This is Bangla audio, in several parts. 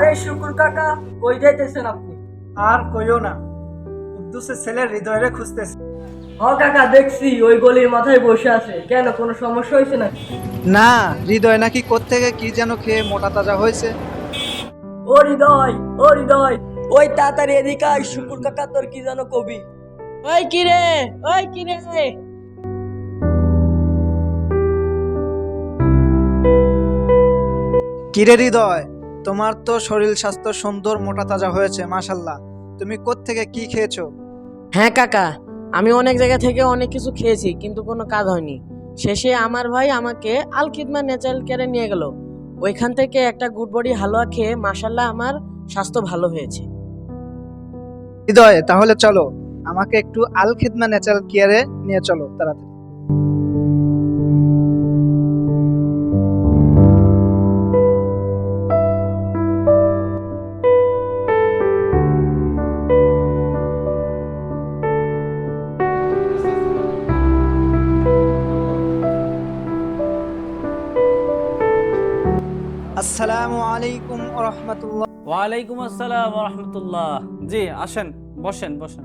আরে শুকুর কাকা কই যাইতেছেন আপনি? আর কইও না কুদ্দুসের ছেলের হৃদয়ে খুঁজতেছে। হ কাকা দেখছি ওই গলির মাথায় বসে আছে। কেন কোনো সমস্যা হয়েছে নাকি? না হৃদয় নাকি কোত্থেকে কি যেন খেয়ে মোটা তাজা হয়েছে? ও হৃদয় ও হৃদয় ওই তাড়াতাড়ি এদিকে আয় শুকুর কাকা তোর কি জানো কবি। ওই কিরে ওই কিরে কিরে হৃদয়? তোমার তো শরীর স্বাস্থ্য সুন্দর মোটা তাজা হয়েছে মাশাল্লাহ। তুমি কোত্থেকে কি খেয়েছো? হ্যাঁ কাকা আমি অনেক জায়গা থেকে অনেক কিছু খেয়েছি কিন্তু কোনো কাজ হয়নি। শেষে আমার ভাই আমাকে আল খিদমা ন্যাচারাল কেয়ারে নিয়ে গেল। ওইখান থেকে একটা গুড বডি হালুয়া খেয়ে মাসাল্লাহ আমার স্বাস্থ্য ভালো হয়েছে। হৃদয় তাহলে চলো আমাকে একটু আল খিদমা ন্যাচারাল কেয়ারে নিয়ে চলো তাড়াতাড়ি। আসসালামু আলাইকুম রহমতুল্লাহ। ওয়ালাইকুম আসসালাম রহমতুল্লাহ। জি আসেন বসেন বসেন।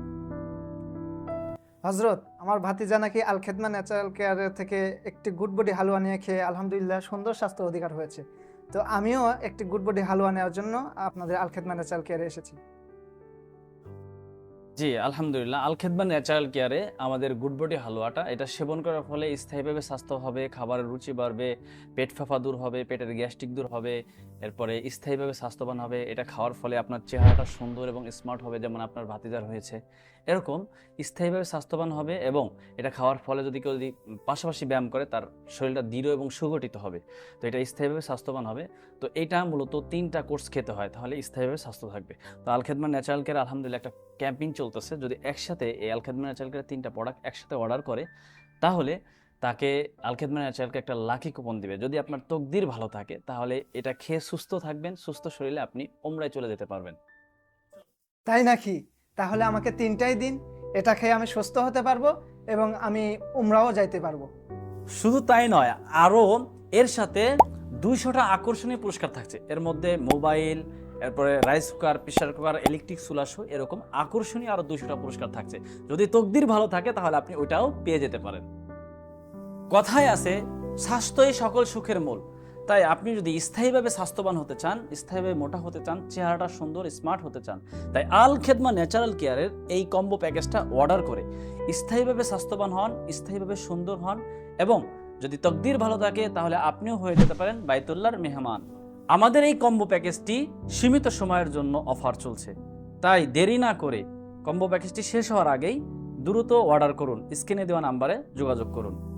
হজরত আমার ভাতিজা নাকি আল খেদমা ন্যাচারাল কেয়ার থেকে একটি গুড বডি হালুয়া নিয়ে খেয়ে আলহামদুলিল্লাহ সুন্দর স্বাস্থ্য অধিকার হয়েছে। তো আমিও একটি গুড বডি হালুয়া নেওয়ার জন্য আপনাদের আল খেদমা ন্যাচারাল কেয়ারে এসেছি। জি, আলহামদুলিল্লাহ। আল খেদবা ন্যাচারাল কেয়ারে আমাদের গুডবডি হালুয়াটা, এটা সেবন করার ফলে স্থায়ীভাবে স্বাস্থ্য হবে, খাবারের রুচি বাড়বে, পেট ফাঁপা দূর হবে, পেটের গ্যাস্ট্রিক দূর হবে, এরপরে স্থায়ীভাবে স্বাস্থ্যবান হবে। এটা খাওয়ার ফলে আপনার চেহারাটা সুন্দর এবং স্মার্ট হবে, যেমন আপনার ভাতিজার হয়েছে। এরকম স্থায়ীভাবে স্বাস্থ্যবান হবে এবং এটা খাওয়ার ফলে যদি কেউ যদি পাশাপাশি ব্যায়াম করে, তার শরীরটা দৃঢ় এবং সুগঠিত হবে। তো এটা স্থায়ীভাবে স্বাস্থ্যবান হবে। তো এটা মূলত তিনটা কোর্স খেতে হয়, তাহলে স্থায়ীভাবে স্বাস্থ্য থাকবে। তো আলখেদমা ন্যাচারাল কেয়ার আলহামদুলিল্লাহ একটা ক্যাম্পিং চলতেছে যদি একসাথে এই আলখেদমা ন্যাচারাল তিনটা প্রোডাক্ট একসাথে অর্ডার করে তাহলে তাকে আলখেদমা ন্যাচারালকে একটা লাকি কুপন দিবে। যদি আপনার তকদির ভালো থাকে তাহলে এটা খেয়ে সুস্থ থাকবেন সুস্থ শরীরে আপনি ওমরায় চলে যেতে পারবেন। তাই নাকি? তাহলে আমাকে তিনটাই দিন এটা খেয়ে আমি সুস্থ হতে পারব এবং আমি উমরাও যাইতে পারব। শুধু তাই নয় আরও এর সাথে দুইশোটা আকর্ষণীয় পুরস্কার থাকছে। এর মধ্যে মোবাইল এরপরে rice cooker pressure cooker electric চুলাসহ এরকম আকর্ষণীয় আরও দুশোটা পুরস্কার থাকছে। যদি তকদির ভালো থাকে, তাহলে আপনি ওইটাও পেয়ে যেতে পারেন। কথায় আছে, স্বাস্থ্যই সকল সুখের মূল। তাই আপনি যদি স্থায়ীভাবে স্বাস্থ্যবান হতে চান, স্থায়ীভাবে মোটা হতে চান, চেহারাটা সুন্দর স্মার্ট হতে চান, তাই আল খেদমা ন্যাচারাল কেয়ারের এই কম্বো প্যাকেজটা অর্ডার করে স্থায়ীভাবে স্বাস্থ্যবান হন, স্থায়ীভাবে সুন্দর হন, এবং যদি তকদির ভালো থাকে, তাহলে আপনিও হয়ে যেতে পারেন বাইতুল্লার মেহমান। আমাদের এই কম্বো প্যাকেজটি সীমিত সময়ের জন্য অফার চলছে। তাই দেরি না করে কম্বো প্যাকেজটি শেষ হওয়ার আগেই দ্রুত অর্ডার করুন। স্ক্রিনে দেওয়া নাম্বারে যোগাযোগ করুন।